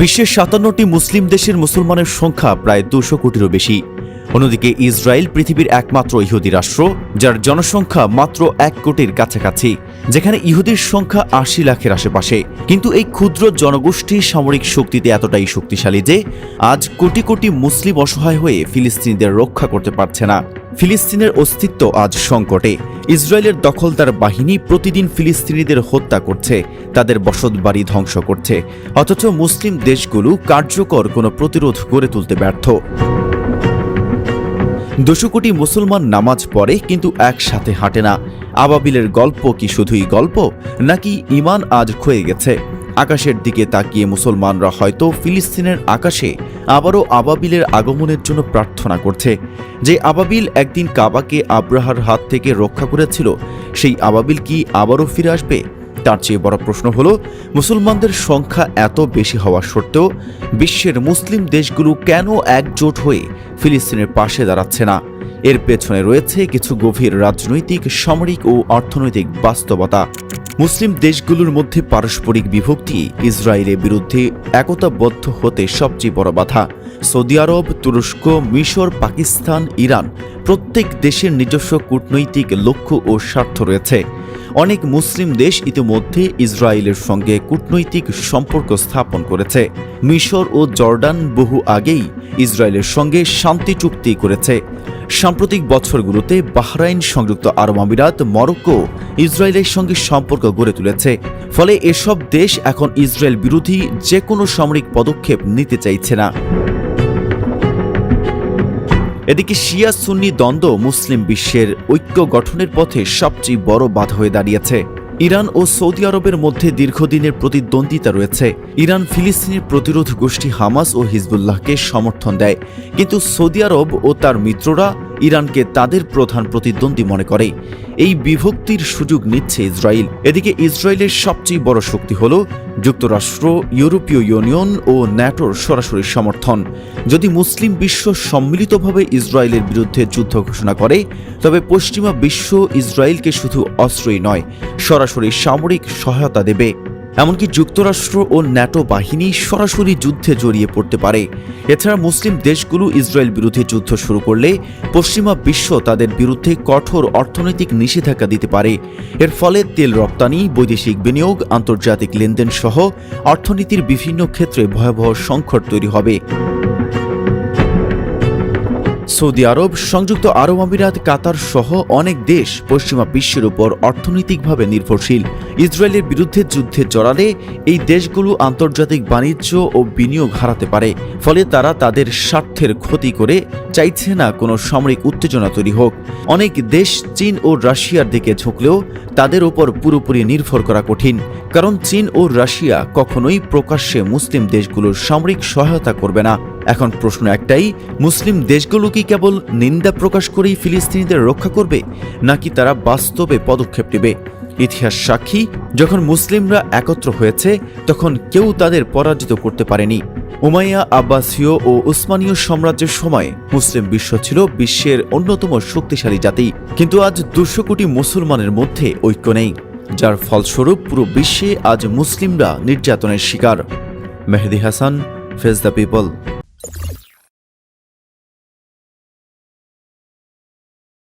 বিশ্বের সাতান্নটি মুসলিম দেশের মুসলমানের সংখ্যা প্রায় দুশো কোটিরও বেশি। অন্যদিকে ইসরায়েল পৃথিবীর একমাত্র ইহুদি রাষ্ট্র, যার জনসংখ্যা মাত্র এক কোটির কাছাকাছি, যেখানে ইহুদির সংখ্যা আশি লাখের আশেপাশে। কিন্তু এই ক্ষুদ্র জনগোষ্ঠী সামরিক শক্তিতে এতটাই শক্তিশালী যে, আজ কোটি কোটি মুসলিম অসহায় হয়ে ফিলিস্তিনিদের রক্ষা করতে পারছে না। ফিলিস্তিনের অস্তিত্ব আজ সংকটে। ইসরায়েলের দখলদার বাহিনী প্রতিদিন ফিলিস্তিনিদের হত্যা করছে, তাদের বসতবাড়ি ধ্বংস করছে। অথচ মুসলিম দেশগুলো কার্যকর কোনো প্রতিরোধ গড়ে তুলতে ব্যর্থ। দুশো কোটি মুসলমান নামাজ পড়ে কিন্তু একসাথে হাঁটে না। আবাবিলের গল্প কি শুধুই গল্প, নাকি ইমান আজ ক্ষয়ে গেছে? আকাশের দিকে তাকিয়ে মুসলমানরা হয়তো ফিলিস্তিনের আকাশে আবারও আবাবিলের আগমনের জন্য প্রার্থনা করছে। যে আবাবিল একদিন কাবাকে আব্রাহার হাত থেকে রক্ষা করেছিল, সেই আবাবিল কি আবারও ফিরে আসবে? তার চেয়ে বড় প্রশ্ন হল, মুসলমানদের সংখ্যা এত বেশি হওয়া সত্ত্বেও বিশ্বের মুসলিম দেশগুলো কেন একজোট হয়ে ফিলিস্তিনের পাশে দাঁড়াচ্ছে না? এর পেছনে রয়েছে কিছু গভীর রাজনৈতিক, সামরিক ও অর্থনৈতিক বাস্তবতা। মুসলিম দেশগুলোর মধ্যে পারস্পরিক বিভক্তি ইসরায়েলের বিরুদ্ধে একতাবদ্ধ হতে সবচেয়ে বড় বাধা। সৌদি আরব, তুরস্ক, মিশর, পাকিস্তান, ইরান প্রত্যেক দেশের নিজস্ব কূটনৈতিক লক্ষ্য ও স্বার্থ রয়েছে। অনেক মুসলিম দেশ ইতিমধ্যে ইসরায়েলের সঙ্গে কূটনৈতিক সম্পর্ক স্থাপন করেছে। মিশর ও জর্ডান বহু আগেই ইসরায়েলের সঙ্গে শান্তি চুক্তি করেছে। সাম্প্রতিক বছরগুলোতে বাহরাইন সংযুক্ত আরব আমিরাত, মরক্কো ইসরায়েলের সঙ্গে সম্পর্ক গড়ে তুলেছে। ফলে এসব দেশ এখন ইসরায়েল বিরোধী যে কোনো সামরিক পদক্ষেপ নিতে চাইছে না। এদিকে শিয়া সুন্নি দ্বন্দ্ব মুসলিম বিশ্বের ঐক্য গঠনের পথে সবচেয়ে বড় বাধা হয়ে দাঁড়িয়েছে। ইরান ও সৌদি আরবের মধ্যে দীর্ঘদিনের প্রতিদ্বন্দ্বিতা রয়েছে। ইরান ফিলিস্তিনের প্রতিরোধ গোষ্ঠী হামাস ও হিজবুল্লাহকে সমর্থন দেয়। কিন্তু সৌদি আরব ও তার মিত্ররা ইরানকে তাদের প্রধান প্রতিদ্বন্দ্বী মনে করে। এই বিভক্তির সুযোগ নিচ্ছে ইসরায়েল। এদিকে ইসরায়েলের সবচেয়ে বড় শক্তি হল যুক্তরাষ্ট্র, ইউরোপীয় ইউনিয়ন ও ন্যাটোর সরাসরি সমর্থন। যদি মুসলিম বিশ্ব সম্মিলিতভাবে ইসরায়েলের বিরুদ্ধে যুদ্ধ ঘোষণা করে, তবে পশ্চিমা বিশ্ব ইসরায়েলকে শুধু অস্ত্রই নয়, সরাসরি সামরিক সহায়তা দেবে। এমনকি যুক্তরাষ্ট্র ও ন্যাটো বাহিনী সরাসরি যুদ্ধে জড়িয়ে পড়তে পারে। এছাড়া মুসলিম দেশগুলো ইসরায়েল বিরুদ্ধে যুদ্ধ শুরু করলে পশ্চিমা বিশ্ব তাদের বিরুদ্ধে কঠোর অর্থনৈতিক নিষেধাজ্ঞা দিতে পারে। এর ফলে তেল রপ্তানি, বৈদেশিক বিনিয়োগ, আন্তর্জাতিক লেনদেন সহ অর্থনীতির বিভিন্ন ক্ষেত্রে ভয়াবহ সংকট তৈরি হবে। সৌদি আরব, সংযুক্ত আরব আমিরাত, কাতার সহ অনেক দেশ পশ্চিমা বিশ্বের উপর অর্থনৈতিকভাবে নির্ভরশীল। ইসরায়েলের বিরুদ্ধে যুদ্ধে জড়ালে এই দেশগুলো আন্তর্জাতিক বাণিজ্য ও বিনিয়োগ হারাতে পারে। ফলে তারা তাদের স্বার্থের ক্ষতি করে চাইছে না কোনো সামরিক উত্তেজনা তৈরি হোক। অনেক দেশ চীন ও রাশিয়ার দিকে ঝুঁকলেও তাদের উপর পুরোপুরি নির্ভর করা কঠিন। কারণ চীন ও রাশিয়া কখনোই প্রকাশ্যে মুসলিম দেশগুলোর সামরিক সহায়তা করবে না। এখন প্রশ্ন একটাই, মুসলিম দেশগুলো কি কেবল নিন্দা প্রকাশ করেই ফিলিস্তিনিদের রক্ষা করবে, নাকি তারা বাস্তবে পদক্ষেপ নেবে? ইতিহাস সাক্ষী, যখন মুসলিমরা একত্র হয়েছে, তখন কেউ তাদের পরাজিত করতে পারেনি। উমাইয়া আব্বাসীয় ও উসমানীয় সাম্রাজ্যের সময় মুসলিম বিশ্ব ছিল বিশ্বের অন্যতম শক্তিশালী জাতি। কিন্তু আজ দুশো কোটি মুসলমানের মধ্যে ঐক্য নেই, যার ফলস্বরূপ পুরো বিশ্বে আজ মুসলিমরা নির্যাতনের শিকার। Mehdi Hasan faces the people.